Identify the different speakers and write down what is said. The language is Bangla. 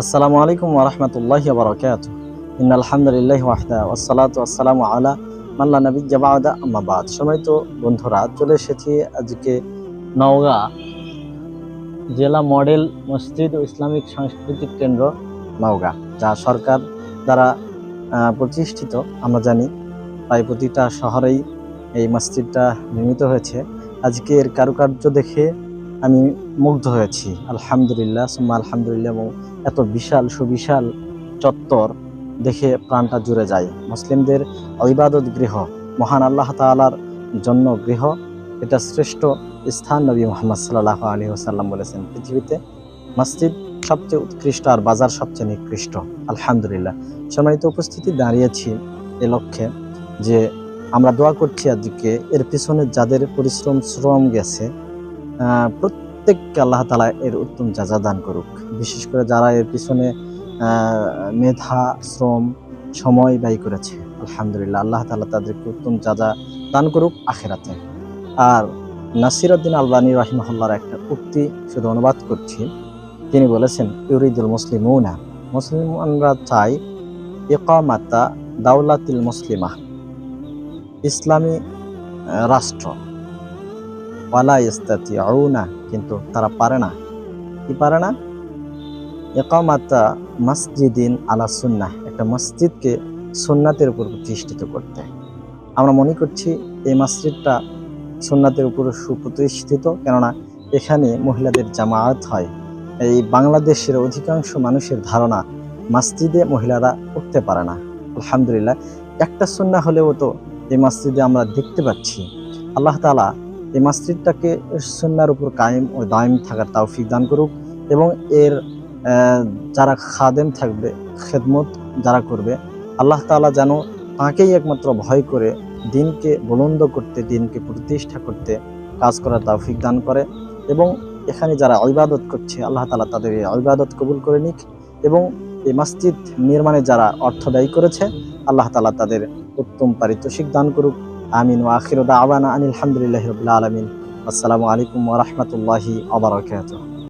Speaker 1: আসসালামু আলাইকুম ওরহমতুল্লাহ বরকাত ইন আলহামদুলিল্লাহ ওয়াহদা ওয়াসালাতু আসসালামু আলা মাল্লা নবী জাবাদা আম্মাবাদ সম্মানিত বন্ধুরা, চলে এসেছি আজকে নওগাঁ জেলা মডেল মসজিদ ও ইসলামিক সাংস্কৃতিক কেন্দ্র নওগাঁ, যা সরকার দ্বারা প্রতিষ্ঠিত। আমরা জানি প্রায় প্রতিটা শহরেই এই মসজিদটা নির্মিত হয়েছে। আজকে এর কারুকার্য দেখে আমি মুগ্ধ হয়েছি। আলহামদুলিল্লাহ, সুম্মা আলহামদুলিল্লাহ, এবং এত বিশাল, সুবিশাল চত্বর দেখে প্রাণটা জুড়ে যায়। মুসলিমদের ইবাদত গৃহ, মহান আল্লাহ তাআলার জন্য গৃহ, এটা শ্রেষ্ঠ স্থান নবী মোহাম্মদ সাল্লাহ আলী ওসাল্লাম বলেছেন। পৃথিবীতে মসজিদ সবচেয়ে উৎকৃষ্ট আর বাজার সবচেয়ে নিকৃষ্ট। আলহামদুলিল্লাহ। সম্মানিত উপস্থিতি দাঁড়িয়েছি এ লক্ষ্যে যে আমরা দোয়া করছি আজকে, এর পিছনে যাদের পরিশ্রম, শ্রম গেছে প্রত্যেককে আল্লাহ তালা এর উত্তম যাজা দান করুক। বিশেষ করে যারা এর পিছনে মেধা, শ্রম, সময় ব্যয় করেছে, আলহামদুলিল্লাহ আল্লাহ তালা তাদেরকে উত্তম যাজা দান করুক আখেরাতে। আর নাসিরউদ্দিন আলবানী রাহিমহল্লার একটা উক্তি শুধু অনুবাদ করছি। তিনি বলেছেন, ইউরিদুল মুসলিম মুসলিমুনা, মুসলিমরা চাই ইকামাতা দাউলাতিল মুসলিমা, ইসলামী রাষ্ট্র। ওয়ালা ইস্তাতি কিন্তু তারা পারে না। কি পারে না? একামাতা মসজিদিন আলা সুন্নাহ, একটা মসজিদকে সুন্নাতের উপর প্রতিষ্ঠিত করতে। আমরা মনে করছি এই মসজিদটা সুন্নাতের উপর সুপ্রতিষ্ঠিত, কেননা এখানে মহিলাদের জামায়াত হয়। এই বাংলাদেশের অধিকাংশ মানুষের ধারণা, মসজিদে মহিলারা উঠতে পারে না। আলহামদুলিল্লাহ, একটা সুন্না হলেও তো এই মসজিদে আমরা দেখতে পাচ্ছি। আল্লাহ তাআলা এই মসজিদটাকে সুন্নার উপর কায়েম ও দায়েম থাকার তৌফিক দান করুক এবং এর যারা খাদেম থাকবে, খেদমত যারা করবে, আল্লাহ তালা যেন তাঁকেই একমাত্র ভয় করে দিনকে বুলন্দ করতে, দিনকে প্রতিষ্ঠা করতে কাজ করার তৌফিক দান করে এবং এখানে যারা ইবাদত করছে, আল্লাহ তালা তাদের এই ইবাদত কবুল করে নিক এবং এই মসজিদ নির্মাণে যারা অর্থ ব্যয় করেছে, আল্লাহ তালা তাদের উত্তম পারিতোষিক দান করুক। আমিন ওয়া আখিরু দাওয়ানা আনিল হামদুলিল্লাহি রাব্বিল আলামিন। আসসালামু আলাইকুম ওরহমতুল্লাহি আবরকাত